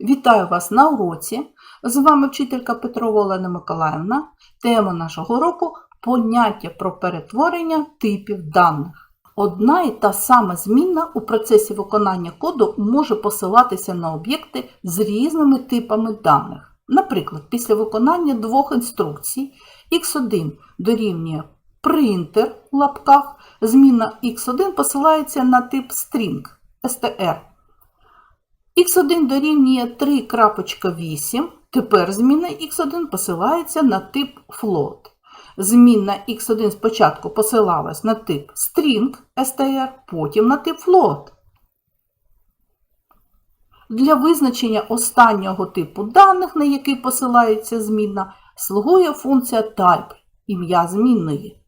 Вітаю вас на уроці. З вами вчителька Петрова Олена Миколаївна. Тема нашого уроку поняття про перетворення типів даних. Одна і та сама змінна у процесі виконання коду може посилатися на об'єкти з різними типами даних. Наприклад, після виконання двох інструкцій x1 дорівнює printer у лапках, зміна x1 посилається на тип string str. X1 дорівнює 3.8, тепер зміна x1 посилається на тип float. Змінна x1 спочатку посилалась на тип string str, потім на тип float. Для визначення останнього типу даних, на який посилається змінна, слугує функція type, ім'я змінної.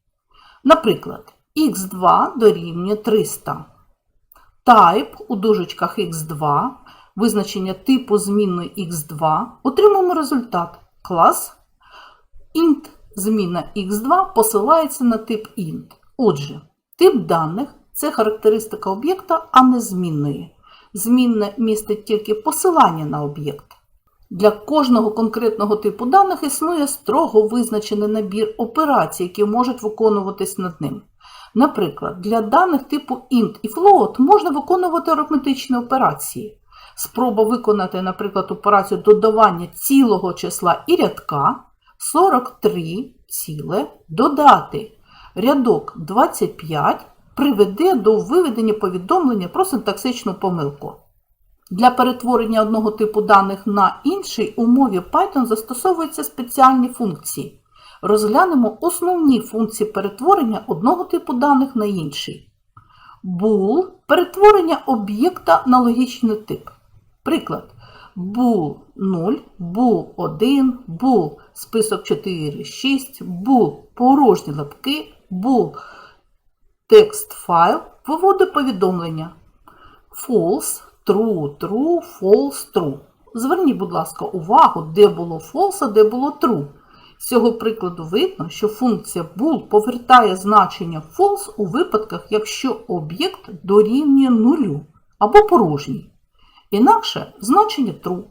Наприклад, x2 дорівнює 300. Type у дужечках x2, визначення типу змінної x2, отримаємо результат клас int зміна x2 посилається на тип int. Отже, тип даних це характеристика об'єкта, а не змінної. Змінне містить тільки посилання на об'єкт. Для кожного конкретного типу даних існує строго визначений набір операцій, які можуть виконуватись над ним. Наприклад, для даних типу int і float можна виконувати арифметичні операції. Спроба виконати, наприклад, операцію додавання цілого числа і рядка 43 ціле додати рядок 25 приведе до виведення повідомлення про синтаксичну помилку. Для перетворення одного типу даних на інший у мові Python застосовуються спеціальні функції. Розглянемо основні функції перетворення одного типу даних на інший. Bool – перетворення об'єкта на логічний тип. Приклад. Bool 0, bool 1, bool список 4, 6, bool порожні лапки, bool текст файл виводить повідомлення. False, true, true, false, true. Зверніть, будь ласка, увагу, де було false, а де було true. З цього прикладу видно, що функція bool повертає значення false у випадках, якщо об'єкт дорівнює нулю або порожній. Інакше значення true.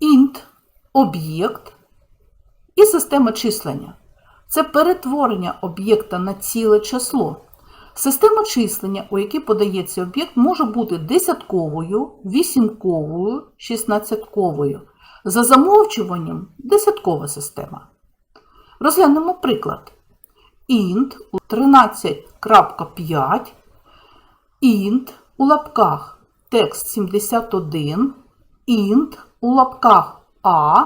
int об'єкт і система числення. Це перетворення об'єкта на ціле число. Система числення, у якій подається об'єкт, може бути десятковою, вісімковою, шістнадцятковою. За замовчуванням десяткова система. Розглянемо приклад. int 13.5, int у лапках текст 71, int у лапках a,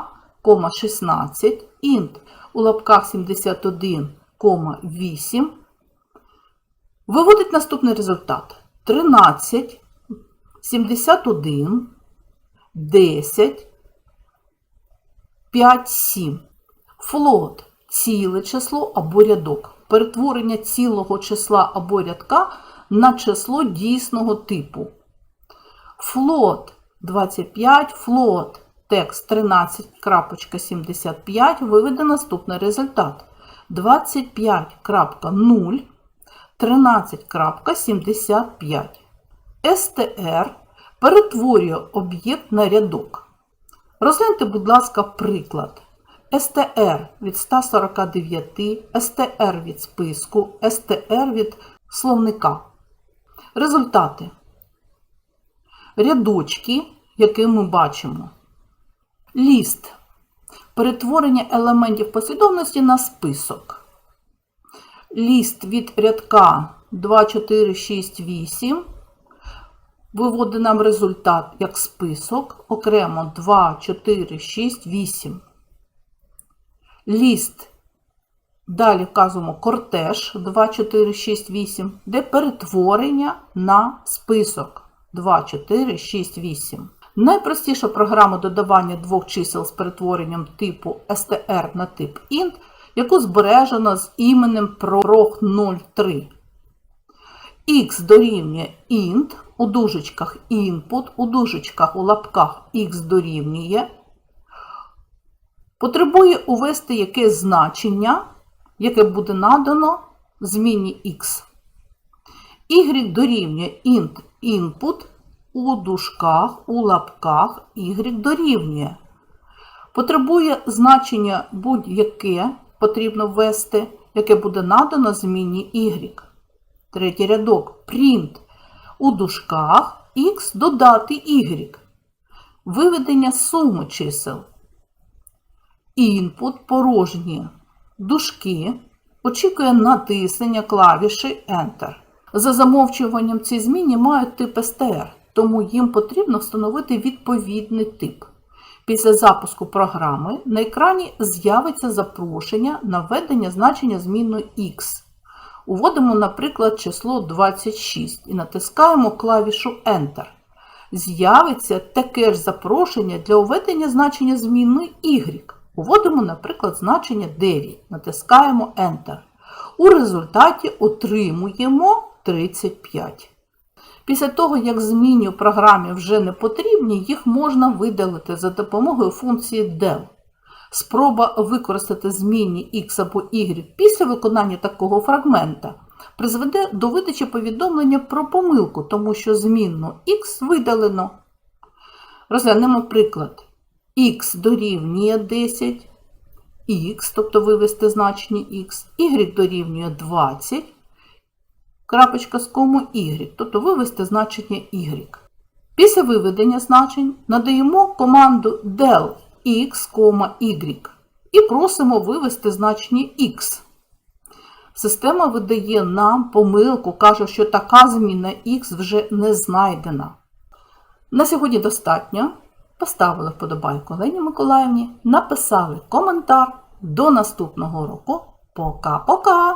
16, int у лапках 71, 8, виводить наступний результат. 13, 71, 10, 5, 7. Флот – ціле число або рядок. Перетворення цілого числа або рядка на число дійсного типу. Флот 25, флот текст 13.75 виведе наступний результат. 25.0, 13.75. STR перетворює об'єкт на рядок. Розгляньте, будь ласка, приклад. STR від 149, STR від списку, STR від словника. Результати. Рядочки, які ми бачимо. Ліст. Перетворення елементів послідовності на список. Ліст від рядка 2, 4, 6, 8 виводить нам результат як список, окремо 2, 4, 6, 8. Ліст, далі вказуємо кортеж 2, 4, 6, 8, де перетворення на список 2, 4, 6, 8. Найпростіша програма додавання двох чисел з перетворенням типу str на тип int, яку збережено з іменем prog03. x дорівнює int, у дужечках input, у дужечках у лапках x дорівнює. Потребує увести якесь значення, яке буде надано зміні x. y дорівнює int input, у дужках, у лапках y дорівнює. Потребує значення будь-яке потрібно ввести, яке буде надано зміні y. Третій рядок. Print у дужках x додати y. Виведення суми чисел. Інпут порожні дужки очікує натиснення клавіші Enter. За замовчуванням ці зміни мають тип STR, тому їм потрібно встановити відповідний тип. Після запуску програми на екрані з'явиться запрошення на введення значення змінної X. Уводимо, наприклад, число 26 і натискаємо клавішу Enter. З'явиться таке ж запрошення для введення значення змінної Y. Уводимо, наприклад, значення 9. Натискаємо Enter. У результаті отримуємо 35. Після того, як зміни в програмі вже не потрібні, їх можна видалити за допомогою функції del. Спроба використати змінні x або y після виконання такого фрагмента призведе до видачі повідомлення про помилку, тому що змінну x видалено. Розглянемо приклад. X дорівнює 10, x, тобто вивести значення x, y дорівнює 20, крапочка з кому y, тобто вивести значення y. Після виведення значень надаємо команду del x, y і просимо вивести значення x. Система видає нам помилку, каже, що така зміна x вже не знайдена. На сьогодні достатньо. Поставили вподобайку Лені Миколаївні, написали коментар. До наступного року. Пока-пока!